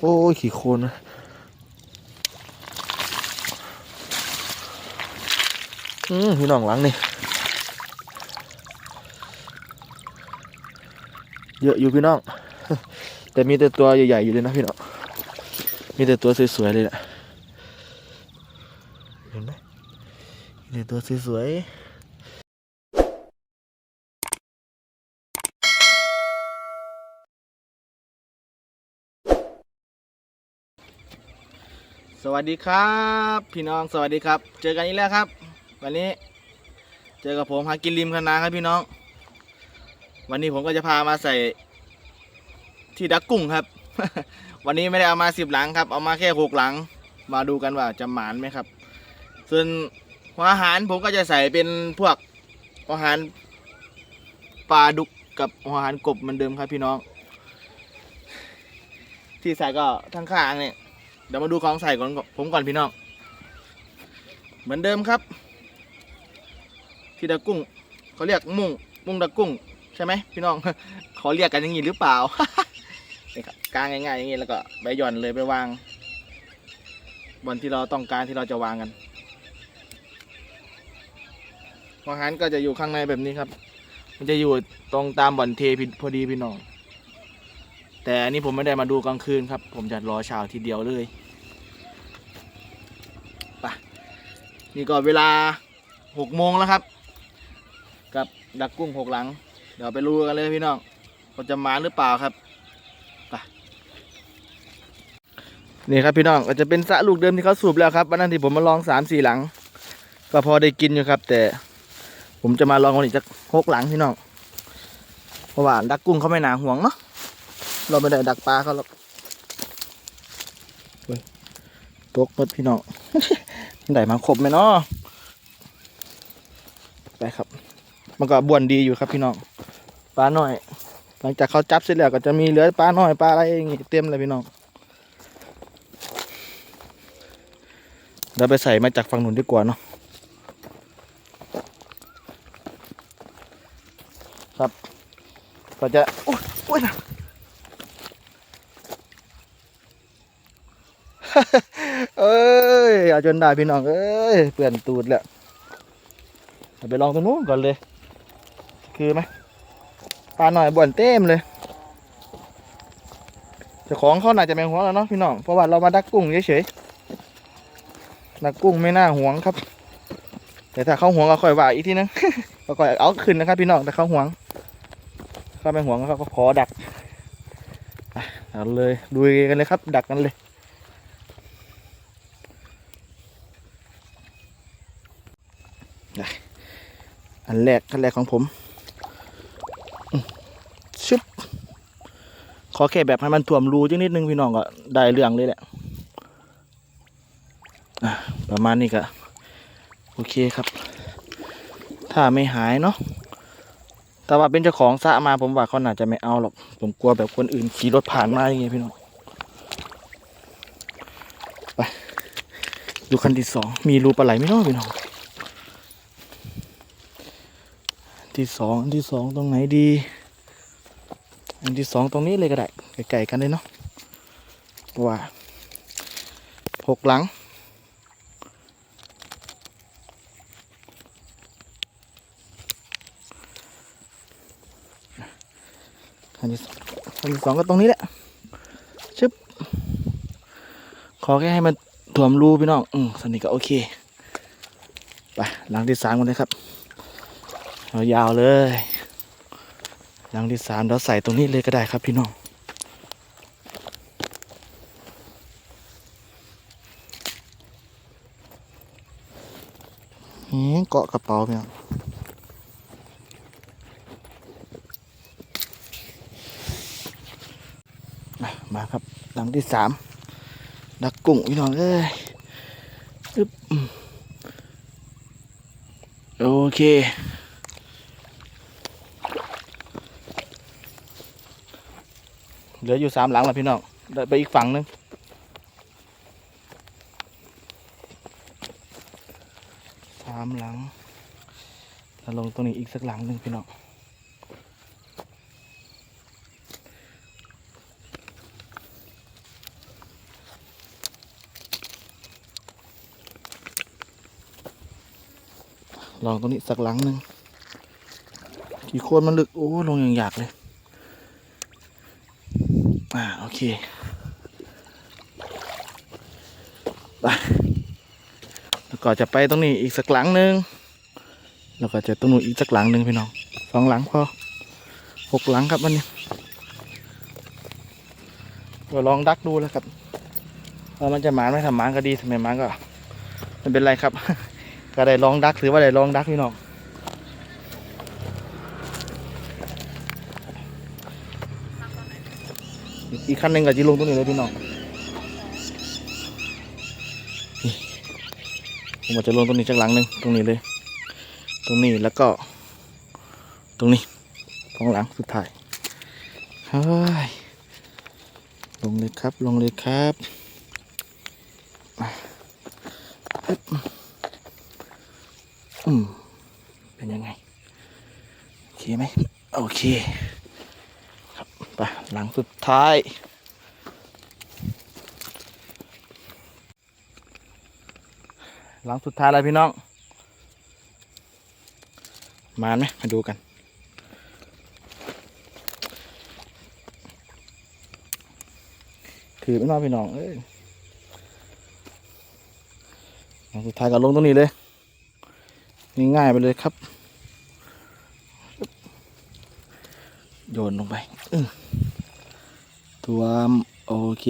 โอ้ยขี่โคนนะอืมพี่น้องหลังนี่ เยอะอยู่พี่น้อง แต่มีแต่ตัวใหญ่ๆอยู่เลยนะพี่น้อง มีแต่ตัวสวยๆเลยแหละเห็นไหมมีแต่ตัวสวยๆ สวัสดีครับ พี่น้องสวัสดีครับ เจอกันอีกแล้วครับ วันนี้ เจอกับผมหากินริมคณะครับพี่น้อง วันนี้ผมก็จะพามาใส่ ที่ดักกุ้งครับ วันนี้ไม่ได้เอามาสิบหลังครับ เอามาแค่หกหลัง มาดูกันว่าจะหมานไหมครับ ส่วนหัวอาหารผมก็จะใส่เป็นพวกอาหารปลาดุกกับอาหารกบเหมือนเดิมครับพี่น้อง ที่ใส่ก็ทั้งข้างเนี่ย เดี๋ยวมาดูของใส่ก่อนผมก่อนพี่น้อง เหมือนเดิมครับ ที่ดักกุ้งเขาเรียกมุ่งมุ่งดักกุ้งใช่ไหมพี่น้องเขาเรียกกันอย่างนี้หรือเปล่านี่ครับกางง่ายๆอย่างนี้แล้วก็ใบหย่อนเลยไปวางบนที่เราต้องการที่เราจะวางกันอาหารก็จะอยู่ข้างในแบบนี้ครับ มันจะอยู่ตรงตามบ่อนเทพอดีพี่น้อง แต่อันนี้ผมไม่ได้มาดูกลางคืนครับ ผมจะรอเช้าทีเดียวเลยไปนี่ก็เวลาหกโมงแล้วครับ กับดักกุ้งหกหลัง เดี๋ยวไปรู้กันเลยพี่น้องว่าจะมาหรือเปล่าครับไปนี่ครับพี่น้องก็จะเป็นสะลูกเดิมที่เขาสูบแล้วครับวันนั้นที่ผมมาลองสามสี่หลัง ก็พอได้กินอยู่ครับ แต่ผมจะมาลองวันอีกสักหกหลังพี่น้องเพราะว่าดักกุ้งเขาไม่หนาห่วงเนาะ เราไม่ได้ดักปลาเขาหรอกเฮ้ยตกหมดพี่น้องได้มาครบไหมเนาะไปครับ มันก็บวนดีอยู่ครับพี่น้องปลาหน่อย หลังจากเขาจับเสร็จแล้วก็จะมีเหลือปลาหน่อยปลาอะไรอย่างงี้เต็มเลยพี่น้องเดี๋ยวไปใส่มาจากฝั่งนู้นดีกว่าเนาะครับ ก็จะโอ้ยโอ้ยนะ เอ้ยเอาจนได้พี่น้องเอ้ยเปื่อนตูดแล้วไปลองตรงนู้นก่อนเลย คือไหมปลาหน่อยบ่อนเต็มเลยเจ้าของเขาหน่าจะไม่ห่วแล้วเนาะพี่น้องเพราะว่าเรามาดักกุ้งเฉยๆดักกุ้งไม่น่าห่วงครับ แต่ถ้าเขาห่วงก็ค่อยว่าอีกทีนึงก็ค่อยเอาขึ้นนะครับพี่น้องแต่เขาห่วงเขาไม่ห่วงเขาก็ขอดักเอาเลยดูกันเลยครับ ดักกันเลย อันแรกอันแรกของผมชึบขอแค่แบบให้มันถ่วมรูจังนิดนึงพี่น้องก็ได้เรื่องเลยแหละประมาณนี้ก็โอเคครับ ถ้าไม่หายเนาะแต่ว่าเป็นเจ้าของสะมาผมว่าเขาน่าจะไม่เอาหรอก ผมกลัวแบบคนอื่นขี่รถผ่านมาอย่างเงี้ยพี่น้องไปดูคันที่สองมีรูปลาไหลไม่น้อยพี่น้อง ที่สองอันที่สองตรงไหนดี อันที่สองตรงนี้เลยก็ได้ไก่ๆกันเลยเนาะว่าหกหลัง อันที่สองอันที่สองก็ตรงนี้แหละชึบขอแค่ให้มันถ่วมรูพี่น้อง อืมสนิทก็โอเค ไปหลังที่สามกันเลยครับ ยาวเลยหลังที่สามเราใส่ตรงนี้เลยก็ได้ครับพี่น้องนี่เกาะกระเป๋าพี่น้องมามาครับหลังที่สามดักกุ้งพี่น้องเอ้ยอึ๊บโอเค เหลืออยู่สามหลังแล้วพี่น้องไปอีกฝั่งนึงสามหลังแล้วลงตรงนี้อีกสักหลังหนึ่งพี่น้องลองตรงนี้สักหลังหนึ่งกี่คนมันลึก โอ้ ลงอย่างอยากเลย เค ไป แล้วก็จะไปตรงนี้อีกสักหลังหนึ่งแล้วก็จะตรงนู้นอีกสักหลังหนึ่งพี่น้องสองหลังพอหกหลังครับวันนี้ก็ลองดักดูแล้วครับว่ามันจะหมานไมถ้าหมานก็ดีถ้าไมหมานก็ไม่เป็นไรครับ ก็ได้ลองดักถือว่าได้ลองดักพี่น้อง อีกคันหนึ่งกับจีลงตรงนี้เลยพี่น้องผมอาจจะลงตรงนี้จากหลังหนึ่งตรงนี้เลย ตรงนี้แล้วก็ ตรงนี้ตรงหลังสุดท้ายเฮ้ยลงเลยครับ ลงเลยครับอืมเป็นยังไง โอเคไหมโอเค หลังสุดท้าย หลังสุดท้ายแล้วพี่น้อง มาไหมมาดูกันถือไม่นอนพี่น้องเอ้ยหลังสุดท้ายก็ลงตรงนี้เลย ง่ายๆไปเลยครับ โยนลงไปอื้อ ตัวมโอเค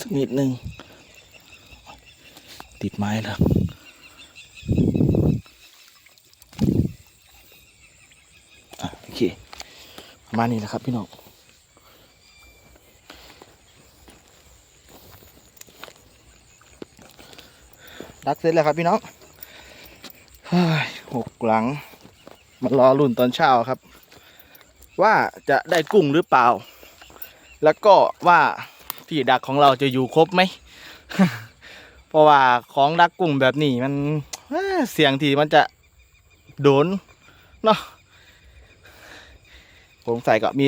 สักนิดหนึ่งติดไม้แล้วโอเคประมาณนี้นะครับพี่น้องดักเสร็จแล้วครับพี่น้องหกหลังมารอรุ่นตอนเช้าครับ ว่าจะได้กุ้งหรือเปล่า แล้วก็ว่าที่ดักของเราจะอยู่ครบไหม เพราะว่าของดักกุ้งแบบนี้มันเอ้อเสียงที่มันจะโดนเนาะผมใส่ก็มี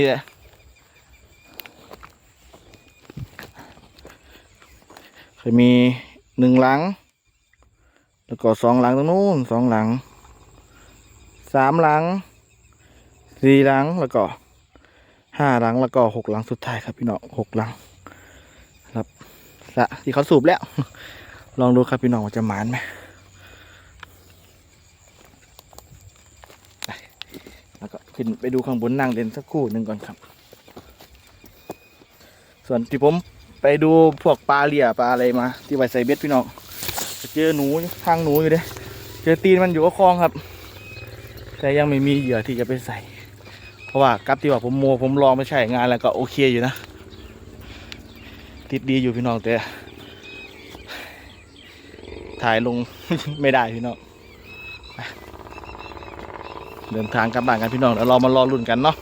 เคยมีหนึ่งหลัง แล้วก็สองหลังตรงนู้นสองหลังสามหลังสี่หลังแล้วก็ ห้าหลังแล้วก็หกหลังสุดท้ายครับพี่น้องหกหลังครับสะที่เขาสูบแล้ว ลองดูครับพี่น้องว่าจะหมานไหมไปแล้วก็ขึ้นไปดูข้างบนนั่งเล่นสักครู่หนึ่งก่อนครับ ส่วนที่ผมไปดูพวกปลาเหลี่ยปลาอะไรมา ที่ไว้ใส่เบ็ดพี่น้องเจอหนูทางหนูอยู่เด้เจอตีนมันอยู่กับคลองครับ แต่ยังไม่มีเหยื่อที่จะไปใส่ เพราะว่ากับที่ว่าผมโมผมลองไปใช้งานแล้วก็โอเคอยู่นะ ติดดีอยู่พี่น้องแต่ ถ่ายลงไม่ได้พี่น้องเดินทางกลับบ้านกันพี่น้องเดี๋ยวเรามารอลุ้นกันเนาะ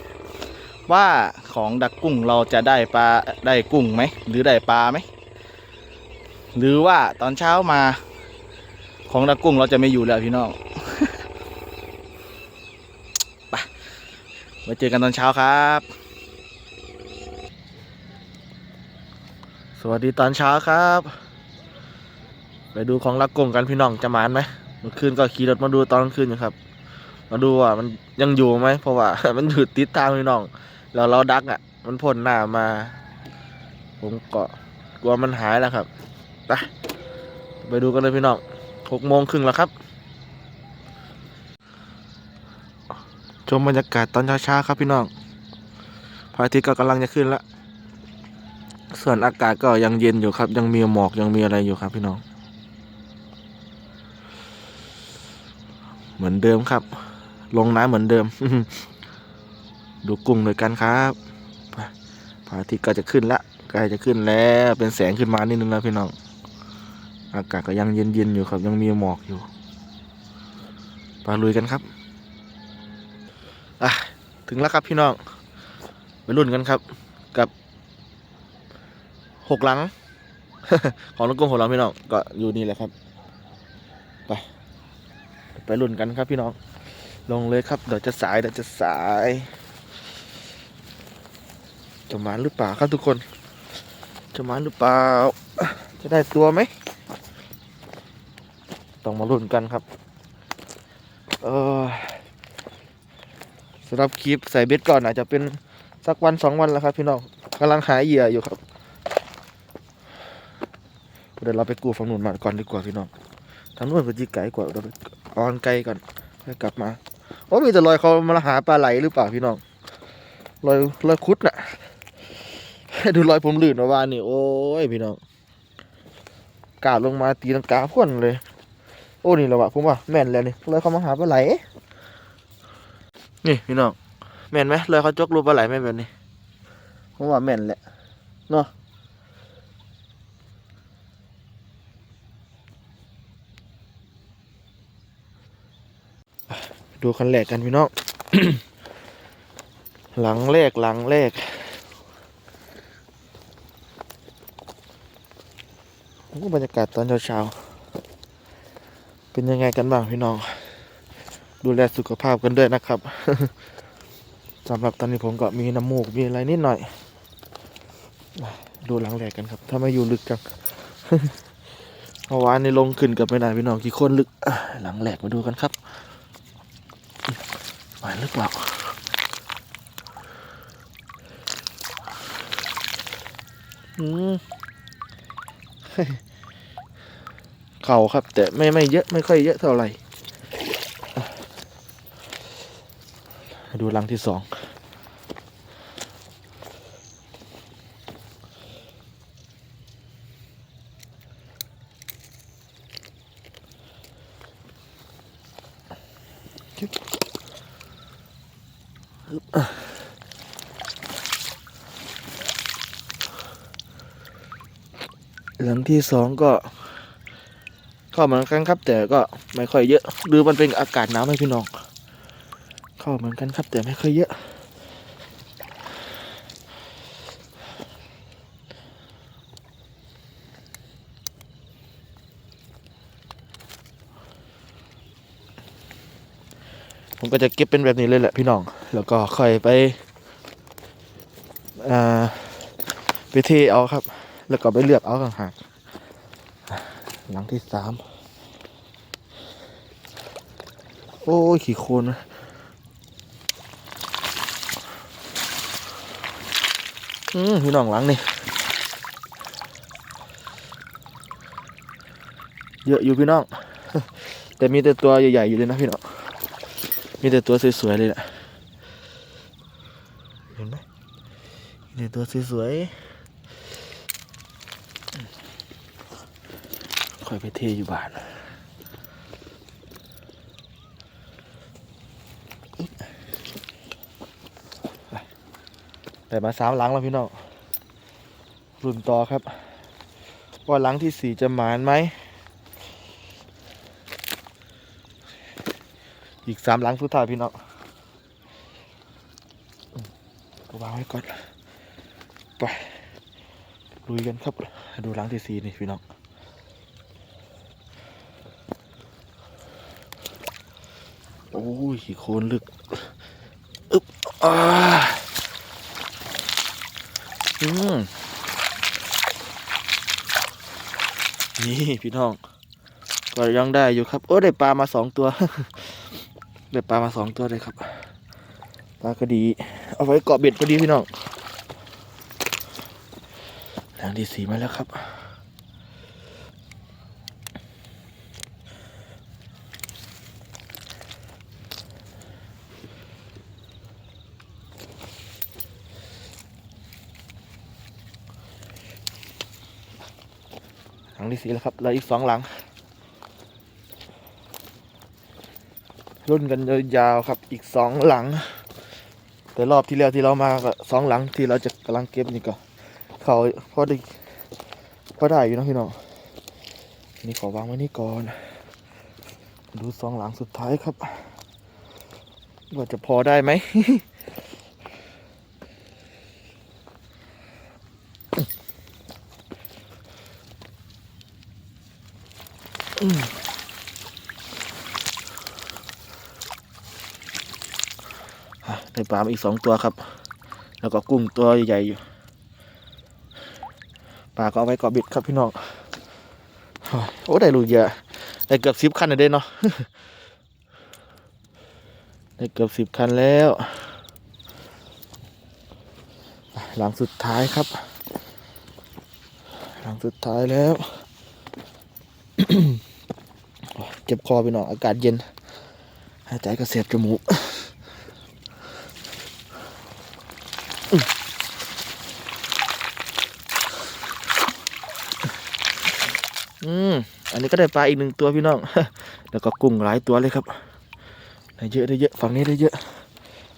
ว่าของดักกุ้งเราจะได้ปลาได้กุ้งไหมหรือได้ปลาไหมหรือว่าตอนเช้ามาของดักกุ้งเราจะไม่อยู่แล้วพี่น้อง ไปไว้เจอกันตอนเช้าครับ สวัสดีตอนเช้าครับ ไปดูของลักกงกันพี่น้องจะมานไหมเมื่อคืนก็ขี่รถมาดูตอนกลางคืนอยู่ครับ มาดูว่ามันยังอยู่ไหมเพราะว่า มันอยู่ติดทางพี่น้องแล้วเราดักอะ มันพ่นหน้ามา ผมก็กลัวมันหายแล้วครับไปไปดูกันเลยพี่น้องหกโมงครึ่งแล้วครับ ชมบรรยากาศตอนเช้าๆครับพี่น้องพระอาทิตย์ก็กำลังจะขึ้นแล้วส่วนอากาศก็ยังเย็นอยู่ครับ ยังมีหมอกยังมีอะไรอยู่ครับพี่น้อง เหมือนเดิมครับ ลงน้ำเหมือนเดิม ดูกุ้งด้วยกันครับพระอาทิตย์ก็จะขึ้นละใกล้จะขึ้นแล้วเป็นแสงขึ้นมานิดนึงแล้วพี่น้อง อากาศก็ยังเย็นๆอยู่ครับ ยังมีหมอกอยู่ไปลุยกันครับ อะถึงแล้วครับพี่น้องไปรุ่นกันครับ กับหกหลัง ของลูกกุ้งหกหลังพี่น้องก็อยู่นี่แหละครับ ไปไปรุ่นกันครับพี่น้อง ลงเลยครับเดี๋ยวจะสายเดี๋ยวจะสายจะมาหรือเปล่าครับทุกคน จะมาหรือเปล่า จะได้ตัวไหมต้องมาลุ้นกันครับ เออ สำหรับคลิปใส่เบ็ดก่อนอาจจะเป็นสักวันสองวันแล้วครับ พี่น้องกำลังหาเหยื่ออยู่ครับ เดี๋ยวเราไปกูฝั่งนู้นมาก่อนดีกว่าพี่น้องทางนู้นก็จีไกลกว่าเราไปออนไกลก่อนแล้วกลับมาโอ้มีแต่รอยเขามาหาปลาไหลหรือเปล่าพี่น้องรอยรอยคุดน่ะดูรอยผมลื่นเมื่อวานนี่โอ้ยพี่น้องกาดลงมาตีลังกาพ่นเลย โอ้นี่แหละวะผมว่าแม่นแล้วนี่รอยเขามาหาปลาไหล นี่พี่น้องแม่นไหมรอยเขาจกรูปปลาไหลแม่นแบบนี้ผมว่าแม่นแหละเนาะดูคันแรกกันพี่น้อง หลังแรกหลังแรกโอ้บรรยากาศตอนเช้าๆเป็นยังไงกันบ้างพี่น้อง ดูแลสุขภาพกันด้วยนะครับสำหรับตอนนี้ผมก็มีน้ำมูกมีอะไรนิดหน่อย ดูหลังแรกกันครับถ้าไม่อยู่ลึกจังเมื่อวานนี้ลงขึ้นกับไม่นานพี่น้องกี่คนลึกหลังแหลกมาดูกันครับไหวหรอเปล่าอืมเข่าครับ แต่ไม่ไม่เยอะไม่ค่อยเยอะเท่าไหร่อะมา ดูหลังที่สองหลังที่สองก็เข้าเหมือนกันครับ แต่ก็ไม่ค่อยเยอะหรือมันเป็นอากาศหนาวไหมพี่น้อง เข้าเหมือนกันครับ แต่ไม่เคยเยอะผมก็จะเก็บเป็นแบบนี้เลยแหละพี่น้อง แล้วก็ค่อยไปอ่าไปเทเอาครับ แล้วก็ไปเลือกเอาต่างหากหลังที่สาม โอ้ย ขี่โคนนะ อืมพี่น้องหลังนี่เยอะอยู่พี่น้อง แต่มีแต่ตัวใหญ่ๆอยู่เลยนะพี่น้อง มีแต่ตัวสวยๆเลยแหละเห็นไหมมีแต่ตัวสวยๆค่อยไปเทอยู่บ้าน ได้มาสามหลังแล้วพี่น้องรุ่นต่อครับ ว่าหลังที่สี่จะหมานไหม อีกสามหลังสุดท้ายพี่น้องก็วางไว้ก่อนไปลุยกันครับ ดูหลังที่สี่นี่พี่น้องโอ้ยขี้โคนลึก อึ๊บอ่า อืมนี่พี่น้องก็ยังได้อยู่ครับ โอ้ได้ปลามาสองตัว ได้ปลามาสองตัวเลยครับ ปลาก็ดี เอาไว้เกาะเบ็ดพอดีพี่น้องหลงที่สีมาแล้วครับ สี่แล้วครับเหลืออีกสองหลัง รุ่นกันยาวๆครับอีกสองหลัง แต่รอบที่แล้วที่เรามาก็สองหลังที่เราจะกำลังเก็บนี่ก็เขาพอได้พอได้อยู่นะพี่น้องนี่ขอวางไว้นี่ก่อน ดูสองหลังสุดท้ายครับ ว่าจะพอได้ไหม ได้ปลามาอีกสองตัวครับ แล้วก็กุ้งตัวใหญ่ๆอยู่ปลาก็เอาไว้เกาะบิดครับพี่น้องโอ้ได้ลูกเยอะได้เกือบสิบคันเลยเนาะได้เกือบสิบคันแล้วหลังสุดท้ายครับ หลังสุดท้ายแล้วเจ็บคอไปหน่อยอากาศเย็นหายใจก็เสียบจมูก อืมอันนี้ก็ได้ปลาอีกหนึ่งตัวพี่น้อง แล้วก็กุ้งหลายตัวเลยครับ ได้เยอะได้เยอะฝั่งนี้ได้เยอะ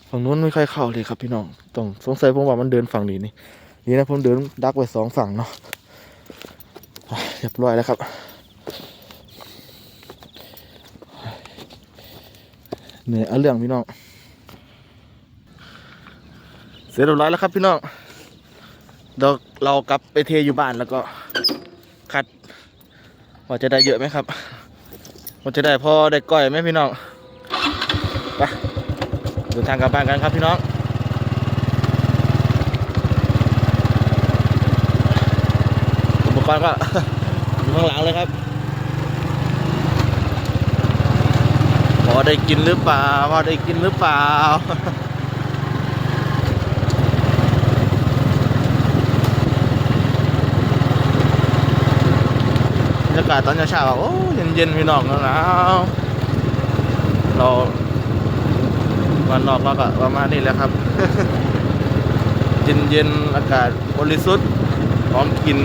ฝั่งนู้นไม่ค่อยเข้าเลยครับพี่น้อง ต้องสงสัยผมว่ามันเดินฝั่งนี้นี่นี่นะผมเดินดักไว้สองฝั่งเนาะเรียบร้อยแล้วครับเหนื่อยเอาเรื่องพี่น้อง เสร็จเรียบร้อยแล้วครับพี่น้องเดี๋ยวเรากลับไปเทอยู่บ้านแล้วก็ คัด ว่าจะได้เยอะไหมครับว่าจะได้พอได้ก้อยไหมพี่น้องไปเดินทางกลับบ้านกันครับพี่น้องอุปกรณ์ก็อยู่ข้างหลังเลยครับพอได้กินหรือเปล่าพอได้กินหรือเปล่า รยากาศตอนเช้าๆอะโอ้เย็นเย็นๆพี่น้องหนาวเราวันนอกเราก็ประมาณนี้แหละครับเย็นเย็นๆอากาศบริสุทธิ์พร้อมกิน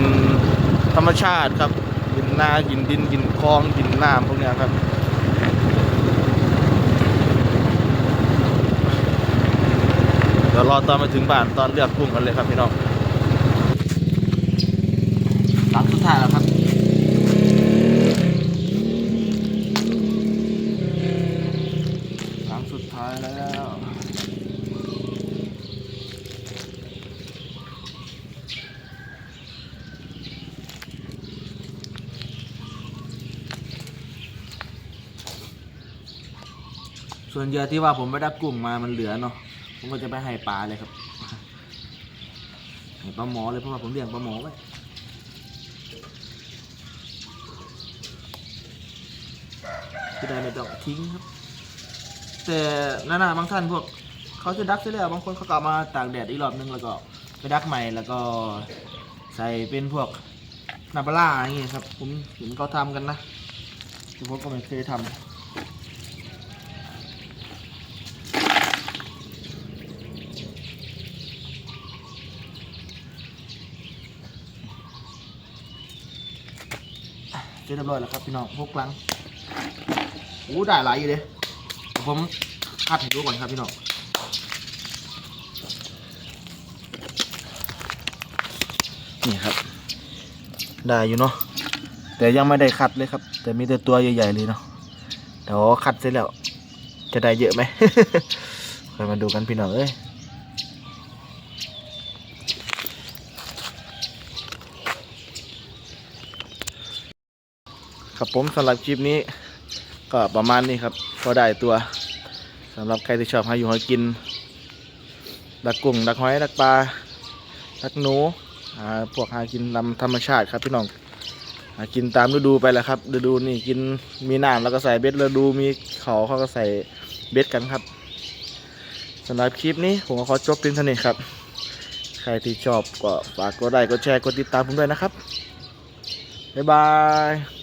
ธรรมชาติครับกินนากินดินกินคลองกินน้ำพวกนี้ครับเดี๋ยวรอตอนมาถึงบ้านตอนเลือกกุ้งกันเลยครับพี่น้องหลังสุดท้ายแล้วครับ หลังสุดท้ายแล้ว ส่วนเหยื่อที่ว่าผมไปดักกุ้งมามันเหลือเนาะผมก็จะไปให้ปลาเลยครับให้ปลาหมอเลยเพราะว่าผมเลี้ยงปลาหมอไว้จะได้ไม่ต้องทิ้งครับ แต่นานาบางท่านพวกเขาจะดักเสร็จแล้วบางคนเขาก็เอามาตากแดดอีกรอบนึงแล้วก็ไปดักใหม่แล้วก็ใส่เป็นพวกนาปลาร่าอย่างเงี้ยครับ ผมเห็นเขาทำกันนะแต่ผมก็ไม่เคยทำ เสร็จเรียบร้อยแล้วครับพี่น้องพวกลังโอ้ได้หลายอยู่เลยเดี๋ยวผมคัดให้ดูก่อนครับพี่น้องนี่ครับ ได้อยู่เนาะแต่ยังไม่ได้คัดเลยครับ แต่มีแต่ตัวใหญ่ๆเลยเนาะเดี๋ยวคัดเสร็จแล้ว จะได้เยอะไหม คอยมาดูกันพี่น้องเอ้ย ครับผมสำหรับคลิปนี้ก็ประมาณนี้ครับก็ได้ตัวสำหรับใครที่ชอบหาอยู่หากินดักกุ้งดักหอยดักปลาดักหนูพวกหากินตามธรรมชาติครับพี่น้องหากินตามฤดูไปแหละครับฤดูนี่กินมีน้ำแล้วก็ใส่เบ็ดฤดูมีเขาเขาก็ใส่เบ็ดกันครับสำหรับคลิปนี้ผมก็ขอจบเพียงเท่านี้ครับ ใครที่ชอบก็ฝากกดไลค์กดแชร์กดติดตามผมด้วยนะครับบ๊ายบาย